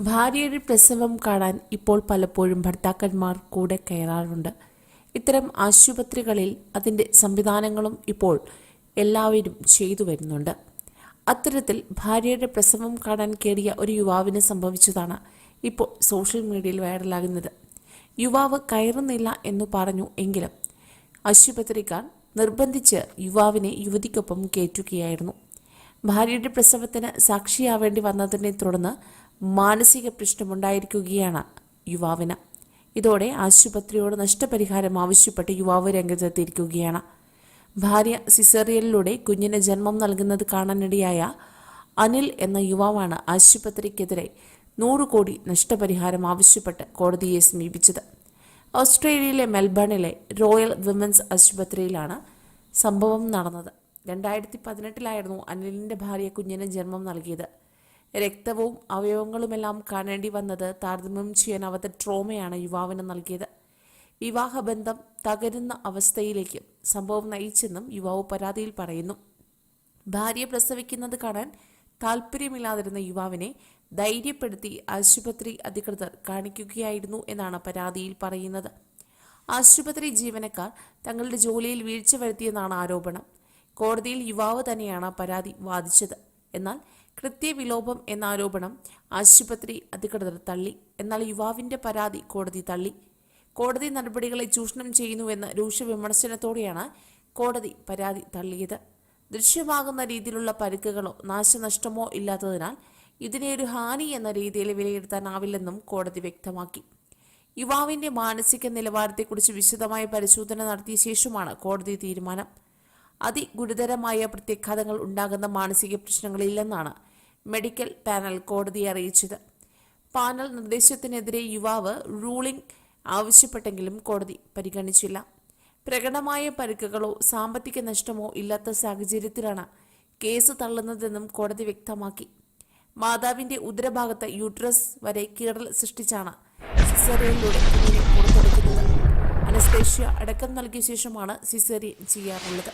ഭാര്യയുടെ പ്രസവം കാണാൻ ഇപ്പോൾ പലപ്പോഴും ഭർത്താക്കന്മാർ കൂടെ കയറാറുണ്ട്. ഇത്തരം ആശുപത്രികളിൽ അതിന്റെ സംവിധാനങ്ങളും ഇപ്പോൾ എല്ലാവരും ചെയ്തു വരുന്നുണ്ട്. അത്തരത്തിൽ ഭാര്യയുടെ പ്രസവം കാണാൻ കയറിയ ഒരു യുവാവിന് സംഭവിച്ചതാണ് ഇപ്പോൾ സോഷ്യൽ മീഡിയയിൽ വൈറലാകുന്നത്. യുവാവ് കയറുന്നില്ല എന്ന് പറഞ്ഞു എങ്കിലും ആശുപത്രിക്കാർ നിർബന്ധിച്ച് യുവാവിനെ യുവതിക്കൊപ്പം കയറ്റുകയായിരുന്നു. ഭാര്യയുടെ പ്രസവത്തിന് സാക്ഷിയാവേണ്ടി വന്നതിനെ തുടർന്ന് മാനസിക പ്രശ്നമുണ്ടായിരിക്കുകയാണ് യുവാവിന്. ഇതോടെ ആശുപത്രിയോട് നഷ്ടപരിഹാരം ആവശ്യപ്പെട്ട് യുവാവ് രംഗത്തെത്തിയിരിക്കുകയാണ്. ഭാര്യ സിസേറിയലിലൂടെ കുഞ്ഞിന് ജന്മം നൽകുന്നത് കാണാനിടയായ അനിൽ എന്ന യുവാവാണ് ആശുപത്രിക്കെതിരെ നൂറ് കോടി നഷ്ടപരിഹാരം ആവശ്യപ്പെട്ട് കോടതിയെ സമീപിച്ചത്. ഓസ്ട്രേലിയയിലെ മെൽബണിലെ റോയൽ വിമൻസ് ആശുപത്രിയിലാണ് സംഭവം നടന്നത്. രണ്ടായിരത്തി പതിനെട്ടിലായിരുന്നു അനിലിന്റെ ഭാര്യ കുഞ്ഞിന് ജന്മം നൽകിയത്. രക്തവും അവയവങ്ങളുമെല്ലാം കാണേണ്ടി വന്നത് താരതമ്യം ചെയ്യാനാവാത്ത ട്രോമയാണ് യുവാവിന് നൽകിയത്. വിവാഹബന്ധം തകരുന്ന അവസ്ഥയിലേക്ക് സംഭവം നയിച്ചെന്നും യുവാവ് പരാതിയിൽ പറയുന്നു. ഭാര്യ പ്രസവിക്കുന്നത് കാണാൻ താല്പര്യമില്ലാതിരുന്ന യുവാവിനെ ധൈര്യപ്പെടുത്തി ആശുപത്രി അധികൃതർ കാണിക്കുകയായിരുന്നു എന്നാണ് പരാതിയിൽ പറയുന്നത്. ആശുപത്രി ജീവനക്കാർ തങ്ങളുടെ ജോലിയിൽ വീഴ്ച വരുത്തിയെന്നാണ് ആരോപണം. കോടതിയിൽ യുവാവ് തന്നെയാണ് പരാതി വാദിച്ചത്. എന്നാൽ കൃത്യവിലോപം എന്ന ആരോപണം ആശുപത്രി അധികൃതർ തള്ളി. എന്നാൽ യുവാവിന്റെ പരാതി കോടതി തള്ളി. കോടതി നടപടികളെ ചൂഷണം ചെയ്യുന്നുവെന്ന രൂക്ഷ വിമർശനത്തോടെയാണ് കോടതി പരാതി തള്ളിയത്. ദൃശ്യമാകുന്ന രീതിയിലുള്ള പരുക്കുകളോ നാശനഷ്ടമോ ഇല്ലാത്തതിനാൽ ഇതിനെ ഒരു ഹാനി എന്ന രീതിയിൽ വിലയിരുത്താനാവില്ലെന്നും കോടതി വ്യക്തമാക്കി. യുവാവിന്റെ മാനസിക നിലവാരത്തെക്കുറിച്ച് വിശദമായ പരിശോധന നടത്തിയ ശേഷമാണ് കോടതി തീരുമാനം. അതിഗുരുതരമായ പ്രത്യാഘാതങ്ങൾ ഉണ്ടാകുന്ന മാനസിക പ്രശ്നങ്ങളില്ലെന്നാണ് മെഡിക്കൽ പാനൽ കോടതിയെ അറിയിച്ചത്. പാനൽ നിർദ്ദേശത്തിനെതിരെ യുവാവ് റൂളിംഗ് ആവശ്യപ്പെട്ടെങ്കിലും കോടതി പരിഗണിച്ചില്ല. പ്രകടമായ പരിക്കുകളോ സാമ്പത്തിക നഷ്ടമോ ഇല്ലാത്ത സാഹചര്യത്തിലാണ് കേസ് തള്ളുന്നതെന്നും കോടതി വ്യക്തമാക്കി. മാതാവിന്റെ ഉദരഭാഗത്ത് യൂട്രസ് വരെ കീറൽ സൃഷ്ടിച്ചാണ് അനസ്തേഷ്യ അടക്കം നൽകിയ ശേഷമാണ് സിസേറിയൻ ചെയ്യാറുള്ളത്.